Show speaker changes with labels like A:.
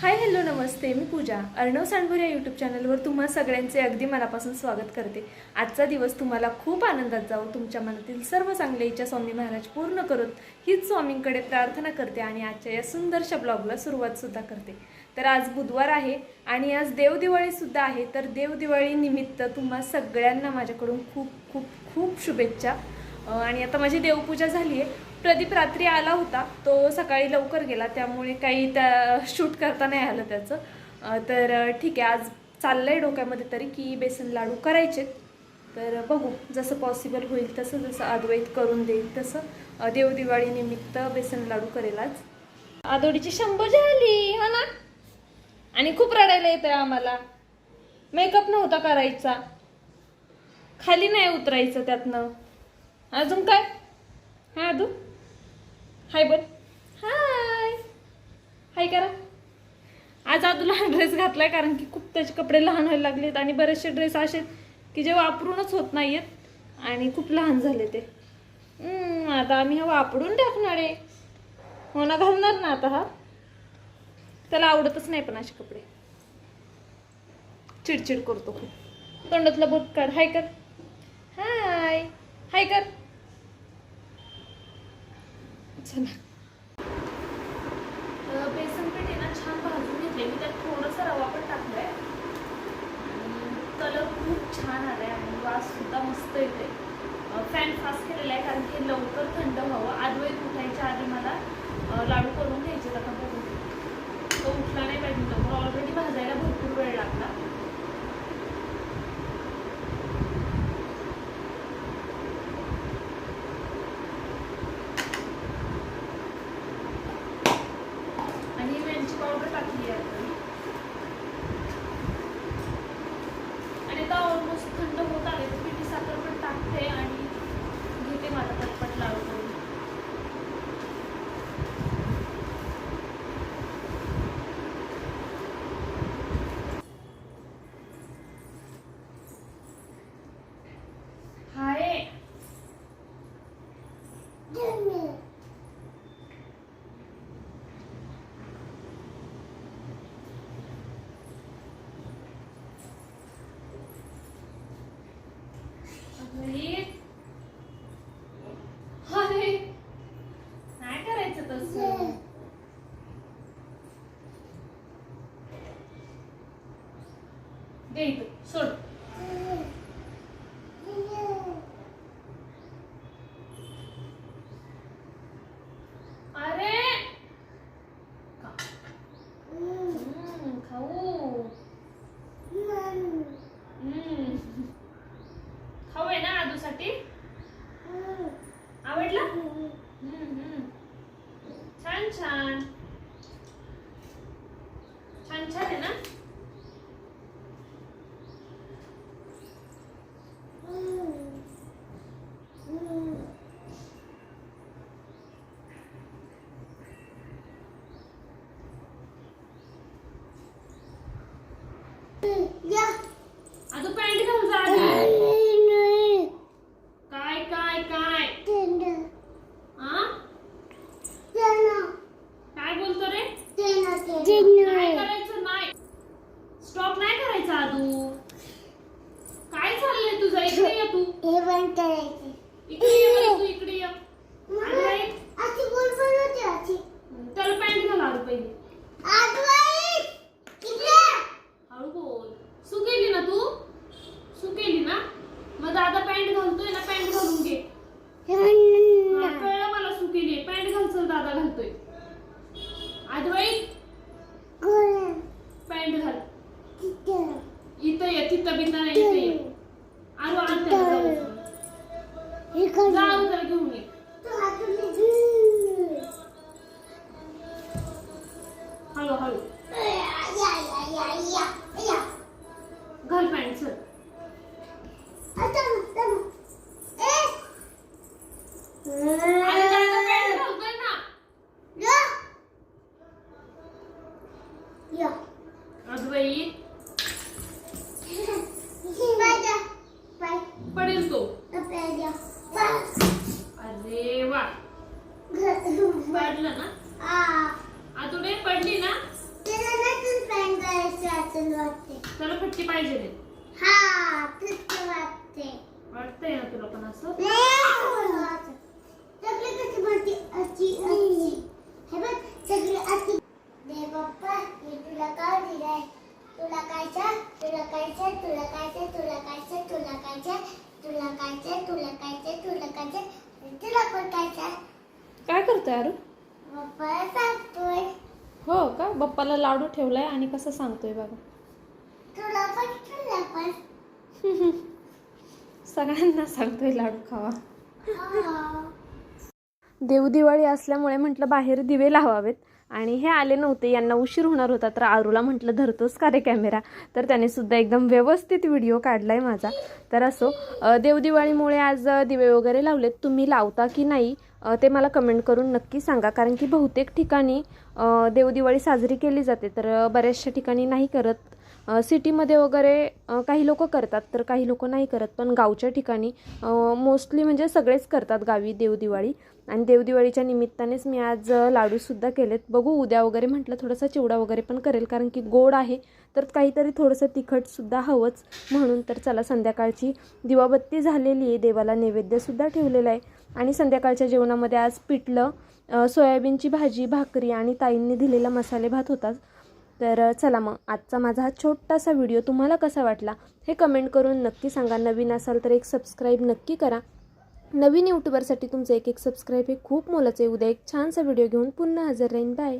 A: Hi hello नमस्ते. मी पूजा. अर्णव सांडभर या YouTube चॅनलवर तुम्हा सगळ्यांचे अगदी मनापासून स्वागत करते. आजचा दिवस तुम्हाला खूप आनंदात जाऊ तुमच्या मनातील सर्व चांगल्या इच्छा स्वामी महाराज पूर्ण करून हीच स्वामींकडे प्रार्थना करते आणि आजच्या या सुंदरशा ब्लॉगला सुरुवातसुद्धा करते. तर आज बुधवार आहे आणि आज देवदिवाळीसुद्धा आहे. तर देवदिवाळीनिमित्त तुम्हा सगळ्यांना माझ्याकडून खूप खूप खूप शुभेच्छा. आणि आता माझी देवपूजा झाली आहे प्रदीप रात्री आला होता. तो सकाळी लवकर गेला. त्यामुळे काही त्या शूट करता नाही आलं त्याचं. तर ठीक आहे. आज चाललं आहे डोक्यामध्ये तरी की बेसन लाडू करायचे. तर बघू. जसं पॉसिबल होईल तसं जसं अद्वैत करून देईल तसं. देवदिवाळीनिमित्त बेसन लाडू करेल आज. आदोडीची शंभर झाली. हा ना? आणि खूप रडायला येतं आम्हाला. मेकअप नव्हता करायचा. खाली नाही उतरायचं त्यातनं. अजून काय? हा अजून हाय बोल. हाय. हाय करा. आज आदूला हा ड्रेस घातलाय कारण की खूप त्याचे कपडे लहान व्हायला लागलेत आणि बरेचसे ड्रेस असे आहेत की जे वापरूनच होत नाहीयेत आणि खूप लहान झाले ते. हम्म, आता आम्ही हा वापरून टाकणार आहे. हो ना घालणार ना आता हा? त्याला आवडतच नाही पण असे कपडे. चिडचिड करतो खूप. तोंडातला बोट काढ. हाय कर. हाय. हाय कर. चला. बेसन पीठ आहे ना छान भाजून घेतले मी त्यात थोडंसं रवा पण टाकलाय. कलर खूप छान आलाय आणि वास सुद्धा मस्त येते फॅन फास्ट केलेला आहे कारण की लवकर थंड व्हावं. आदवेत दे इथं सोड अरे खा. हम्म, खाऊ हम्म. खाऊ आहे ना आदूसाठी आवडला आदू काय चाललंय तुझं? इकडे ये तू. इकडे ये बरं, तू इकडे ये आदू बाई, त्याला पॅन्ट घाल आदू पहिले हळू बोल सू केली ना तू सू केली ना मग दादा पॅन्ट घालतोय ना पॅन्ट घालून घे हा, कळलं मला सू केली पॅन्ट घाल चल दादा घालतोय आदवाई पॅन्ट घाल इथं ये तिथं बिथं नाही इथं ये आरू आण त्याला जाऊ जा आरू त्याला घेऊन ये हळू हळू घाल पॅन्ट चल आणि दादा पॅन्ट घालतोय ना आदवाई पडेल तो अरे वा. पडलं ना आतुडे पडली ना पाहिजे रे
B: हा तसं वाटते
A: वाटतंय ना तुला पण असं
B: हे बघ सगळे अची दे पप्पा हे तुला काय दिलंय? तुला कायचं तुला कायचं तुला कायचं तुला कायचं तुला कायचं तुला कायचं तुला कायचं तुला कायचं तुला पण कायचं
A: काय करतोय अरू?
B: पप्पा सांगतोय.
A: हो का? बाप्पाला लाडू ठेवलाय आणि कसं सांगतोय बघा
B: तुला पण तुला पण.
A: सगळ्यांना सांगतोय लाडू खावा.
B: हा.
A: देवदिवाळी असल्यामुळे म्हटलं बाहेर दिवे लावावेत. आणि हे आले नव्हते यांना उशीर होणार होता. तर आरूला म्हटलं धरतोच का रे कॅमेरा? तर त्याने सुद्धा एकदम व्यवस्थित व्हिडिओ काढला आहे माझा. तर असो देवदिवाळीमुळे आज दिवे वगैरे लावलेत. तुम्ही लावता की नाही ते मला कमेंट करून नक्की सांगा. कारण की बहुतेक ठिकाणी देवदिवाळी साजरी केली जाते. तर बऱ्याचशा ठिकाणी नाही करत. सिटीमध्ये वगैरे काही लोक करतात तर काही लोक नाही करत. पण गावच्या ठिकाणी मोस्टली म्हणजे सगळेच करतात गावी देवदिवाळी. आणि देवदिवाळीच्या निमित्तानेच मी आज लाडूसुद्धा केलेत. बघू उद्या वगैरे म्हटलं थोडंसं चिवडा वगैरे पण करेल कारण की गोड आहे. तर काहीतरी थोडंसं तिखटसुद्धा हवंच म्हणून. तर चला संध्याकाळची दिवाबत्ती झालेली आहे. देवाला नैवेद्यसुद्धा ठेवलेला आहे. आणि संध्याकाळच्या जेवणामध्ये आज पिठलं सोयाबीनची भाजी भाकरी आणि ताईंनी दिलेला मसाले भात होताच. तर चला मग आजचा माझा हा छोटासा व्हिडिओ तुम्हाला कसा वाटला हे कमेंट करून नक्की सांगा. नवीन असाल तर एक सबस्क्राईब नक्की करा. नवीन यूट्यूबरसाठी तुमचं एक एक सबस्क्राईब हे खूप मोलाचं आहे. उद्या एक छानसा व्हिडिओ घेऊन पुन्हा हजर राहीन. बाय.